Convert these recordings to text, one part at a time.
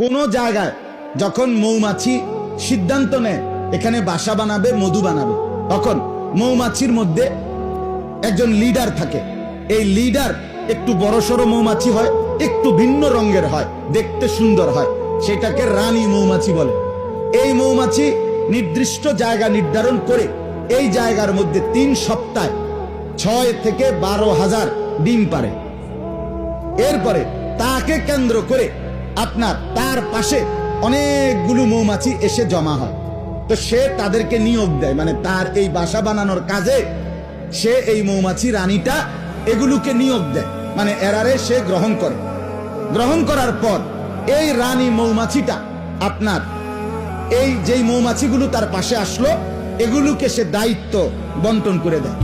কোন জায়গায় যখন মৌমাছি সিদ্ধান্ত নেয়, এখানে বাসা বানাবে, মধু বানাবে, তখন মৌমাছির মধ্যে একজন লিডার থাকে। এই লিডার একটু বড়সড় মৌমাছি হয়, একটু ভিন্ন রঙের হয়, দেখতে সুন্দর হয়, সেটাকে রানী মৌমাছি বলে। এই মৌমাছি নির্দিষ্ট জায়গা নির্ধারণ করে, এই জায়গার মধ্যে তিন সপ্তাহ ছয় থেকে বারো হাজার ডিম পারে। এরপরে তাকে কেন্দ্র করে আপনার তার পাশে অনেকগুলো মৌমাছি এসে জমা হয়। তো সে তাদেরকে নিয়োগ দেয় মানে তার এই বাসা বানানোর কাজে সে এই মৌমাছি রানীটা এগুলোকে নিয়োগ দেয়। মানে এরারে সে গ্রহণ করে। গ্রহণ করার পর এই রানী মৌমাছিটা আপনার এই যেই মৌমাছিগুলো তার পাশে আসলো, এগুলোকে সে দায়িত্ব বন্টন করে দেয়।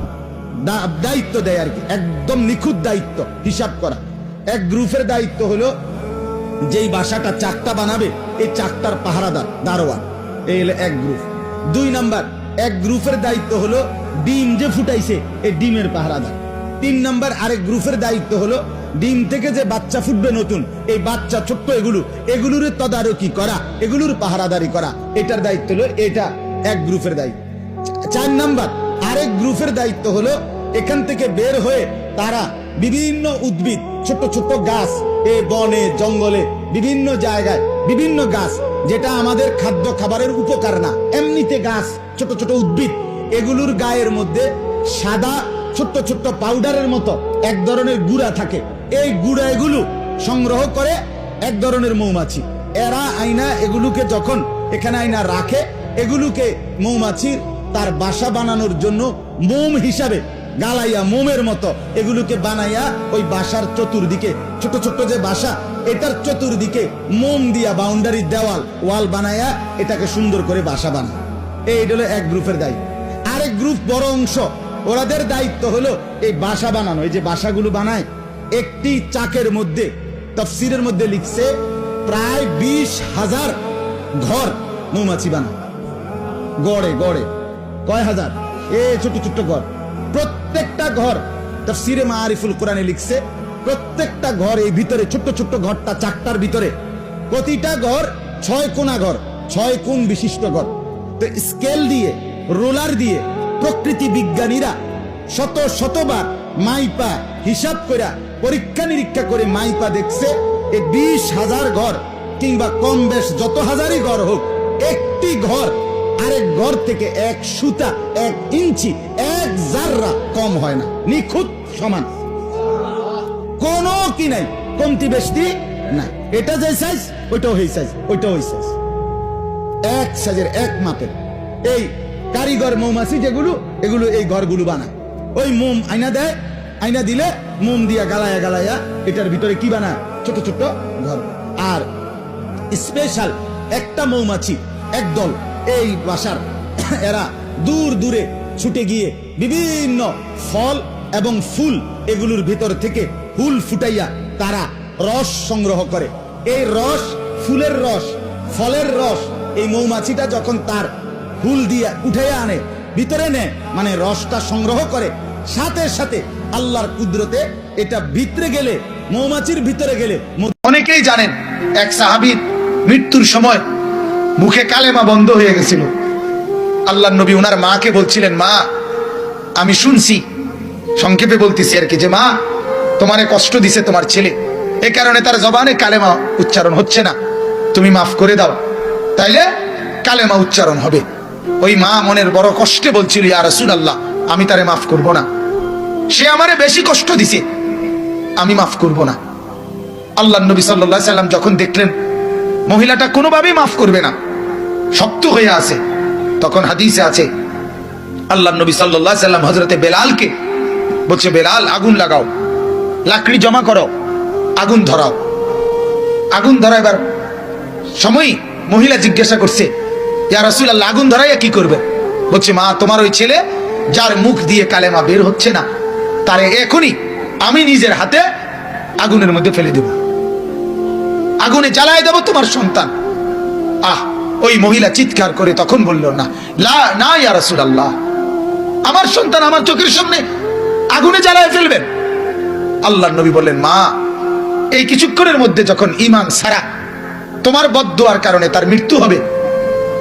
দায়িত্ব দেয় আর কি, একদম নিখুঁত দায়িত্ব হিসাব করা। এক গ্রুপের দায়িত্ব হলো যেই বাসাটা চাকটা বানাবে, এই চাকটার পাহারাদার, দারোয়ান। এই হলো এক গ্রুপ। দুই নাম্বার, এক গ্রুপের দায়িত্ব হলো ডিম যে ফুটাইছে, এই ডিমের পাহারাদার। তিন নাম্বার, আরেক গ্রুপের দায়িত্ব হলো ডিম থেকে যে বাচ্চা ফুটবে নতুন, এই বাচ্চা ছোট্ট এগুলো এগুলোর তদারকি করা, এগুলোর পাহারাদারি করা। এটার দায়িত্ব হলো, এটা এক গ্রুপের দায়িত্ব। চার নাম্বার, আরেক গ্রুপের দায়িত্ব হলো এখান থেকে বের হয়ে তারা বিভিন্ন উদ্ভিদ ছোট ছোট গাছ এ বনে, জঙ্গলে, বিভিন্ন জায়গায়, বিভিন্ন গাছ, যেটা আমাদের খাদ্য খাবারের উপকার না। এমনিতে গাছ, ছোট ছোট উদ্ভিদ, এগুলোর গায়ের মধ্যে সাদা, ছোট্ট ছোট্ট পাউডারের মতো এক ধরনের গুড়া থাকে। এই গুড়া এগুলো সংগ্রহ করে এক ধরনের মৌমাছি। এরা আইনা এগুলোকে যখন এখানে আইনা রাখে, এগুলোকে মৌমাছির তার বাসা বানানোর জন্য মোম হিসাবে গালাইয়া মোমের মতো এগুলোকে বানাইয়া ওই বাসার চতুর্দিকে, ছোট ছোট যে বাসা, এটার চতুর্দিকে মোম দিয়া বাউন্ডারি দেওয়াল ওয়াল বানাইয়া এটাকে সুন্দর করে বাসা বানায়। এই হলো এক গ্রুপের দায়িত্ব। আরেক গ্রুপ বড় অংশ, ওরাদের দায়িত্ব হলো এই বাসা বানানো, এই যে বাসাগুলো বানায়, একটি চাকের মধ্যে, তফসিরের মধ্যে লিখছে, প্রায় বিশ হাজার ঘর মৌমাছি বানায়। গড়ে গড়ে, কয় হাজার? এ ছোট ছোট্ট ঘর। প্রত্যেকটা ঘর সিরে তফসিরে মারিফুল কোরআনে লিখছে, প্রত্যেকটা ঘর এই ভিতরে, ছোট্ট ছোট্ট ঘরটা চারটার ভিতরে। প্রতিটা ঘর ছয় কোনা ঘর, ছয় কোণ বিশিষ্ট ঘর। তো স্কেল দিয়ে, রোলার দিয়ে প্রকৃতি বিজ্ঞানীরা শত শতবার মাইপা হিসাব করে পরীক্ষা নিরীক্ষা করে মাইপা দেখছে এই বিশ হাজার ঘর কিংবা কম বেশ যত হাজারই ঘর হোক, একটি ঘর আরেক ঘর থেকে এক সুতা, এক ইঞ্চি, এক জাররা কম হয় না। নিখুঁত সমান। কোনো কি নাই, কমতি বেশি না এটা যে সাইজ ওইটাও এই সাইজ ওইটাও ওই সাইজ এক সাইজের এক মাপের। এই কারিগর মৌমাছি যেগুলো, এগুলো এই ঘরগুলো বানায়। ওই মোম আইনা দেয়, আইনা দিলে মোম দিয়া গালায়া গালায়া এটার ভিতরে কি বানায়? ছোট ছোট ঘর। আর স্পেশাল একটা মৌমাছি, একদল এই বাসার এরা দূর দূরে ছুটে গিয়ে বিভিন্ন ফল এবং ফুল এগুলোর ভিতর থেকে ফুল ফুটাইয়া তারা রস সংগ্রহ করে। এই রস ফুলের রস, ফলের রস এই মৌমাছিটা যখন তার ফুল দিয়ে উঠাইয়া আনে, ভিতরে নেয় মানে রসটা সংগ্রহ করে, সাথে সাথে আল্লাহর কুদরতে এটা ভিতরে গেলে, মৌমাছির ভিতরে গেলে অনেকেই জানেন, এক সাহাবির মৃত্যুর সময় মুখে কালেমা বন্ধ হয়ে গেছিল। আল্লাহ নবী ওনার মাকে বলছিলেন, মা, আমি শুনছি। সংক্ষেপে বলতেছি আর কি যে, মা, তোমারে কষ্ট দিছে তোমার ছেলে। এ কারণে তার জবানে কালেমা উচ্চারণ হচ্ছে না। তুমি মাফ করে দাও, তাইলে কালেমা উচ্চারণ হবে। ওই মা মনের বড় কষ্টে বলছিল, ইয়া রাসূল আল্লাহ আমি তারে মাফ করব না। সে আমারে বেশি কষ্ট দিছে, আমি মাফ করব না। আল্লাহ নবী সাল্লাহ সাল্লাম যখন দেখলেন, মহিলাটা কোনোভাবেই মাফ করবে না। শক্ত হয়ে আছে। তখন হাদিসে আছে, আল্লাহ নবী সাল্লাহ সাল্লাম হজরতে বেলালকে বলছে, বেলাল, আগুন লাগাও, লাকড়ি জমা করো, আগুন ধরাও। আগুন ধরা এবার সময় মহিলা জিজ্ঞাসা করছে, ইয়া রাসূল আল্লাহ আগুন ধরাইয়া কি করবে? বলছে, মা, তোমার ওই ছেলে যার মুখ দিয়ে কালেমা বের হচ্ছে না, তারে এখনই আমি নিজের হাতে আগুনের মধ্যে ফেলে দেব। আগুনে জ্বালায় দেব তোমার সন্তান। আহ ওই মহিলা চিৎকার করে তখন বলল, না, লা, না, ইয়া রাসূলুল্লাহ। আমার সন্তান আমার চোখের সামনে আগুনে জ্বালায় ফেলবেন। আল্লাহ নবী বললেন, মা, এই কিছুক্ষণের মধ্যে যখন ইমান সারা তোমার বদুয়ার কারণে তার মৃত্যু হবে,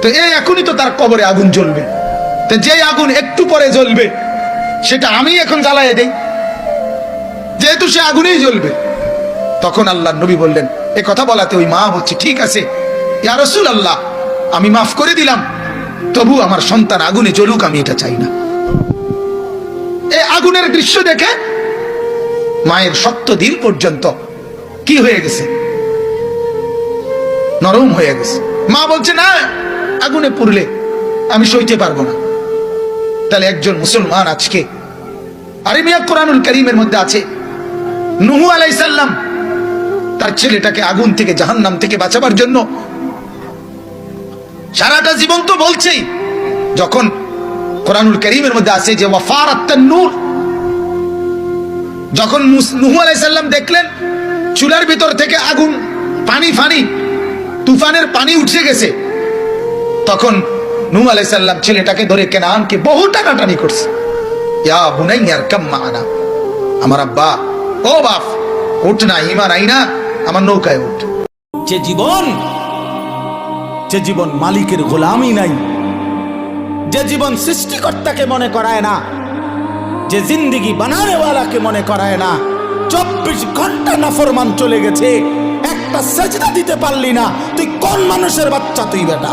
তো এই এখনই তো তার কবরে আগুন জ্বলবে। তো যে আগুন একটু পরে জ্বলবে, সেটা আমি এখন জ্বালায় দেই। যেহেতু সে আগুনেই জ্বলবে। তখন আল্লাহ নবী বললেন, এ কথা বলাতে ওই মা হচ্ছে ঠিক আছে, ইয়া রসুল আল্লাহ আমি মাফ করে দিলাম। তবু আমার সন্তান আগুনে জ্বলুক, আমি এটা চাই না। এই আগুনের দৃশ্য দেখে মায়ের সত্য দিন পর্যন্ত কি হয়ে গেছে? নরম হয়ে গেছে। মা বলছে, না, আগুনে পুড়লে আমি সইতে পারব না। তাহলে একজন মুসলমান আজকে, আরে মিয়া কোরআনুল করিমের মধ্যে আছে, নুহু আলাইসাল্লাম তার ছেলেটাকে আগুন থেকে জাহান্নাম থেকে বাঁচাবার জন্য সারাটা জীবন তো বলছেই। যখন কোরআনুল করিমের মধ্যে আছে যে ওয়াফার নূর। যখন নুহু আলাইসাল্লাম দেখলেন, চুলার ভিতর থেকে আগুন, পানি, ফানি, তুফানের পানি উঠে গেছে, তখন নুহু আলাইসাল্লাম ছেলেটাকে ধরে কেনানকে বহু টানাটানি করছে। ইয়া বুনাইয়ার কাম্মা আনা আমার আব্বা, ও বাপ, উঠ না ইমান আই না, আমার নৌকায় উঠ। যে জীবন যে জীবন মালিকের গোলামই নাই, যে জীবন সৃষ্টিকর্তাকে মনে করায় না, যে জিন্দিগি বানানেওয়ালাকে মনে করায় না, চব্বিশ ঘণ্টা নাফরমান চলে গেছে, একটা সেজদা দিতে পারলি না, তুই কোন মানুষের বাচ্চা তুই বেটা?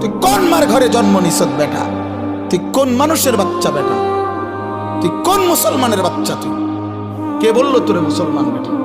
তুই কোন মার ঘরে জন্ম নিছত বেটা? তুই কোন মানুষের বাচ্চা বেটা? তুই কোন মুসলমানের বাচ্চা তুই? কে বলল তোরে মুসলমান বেটা?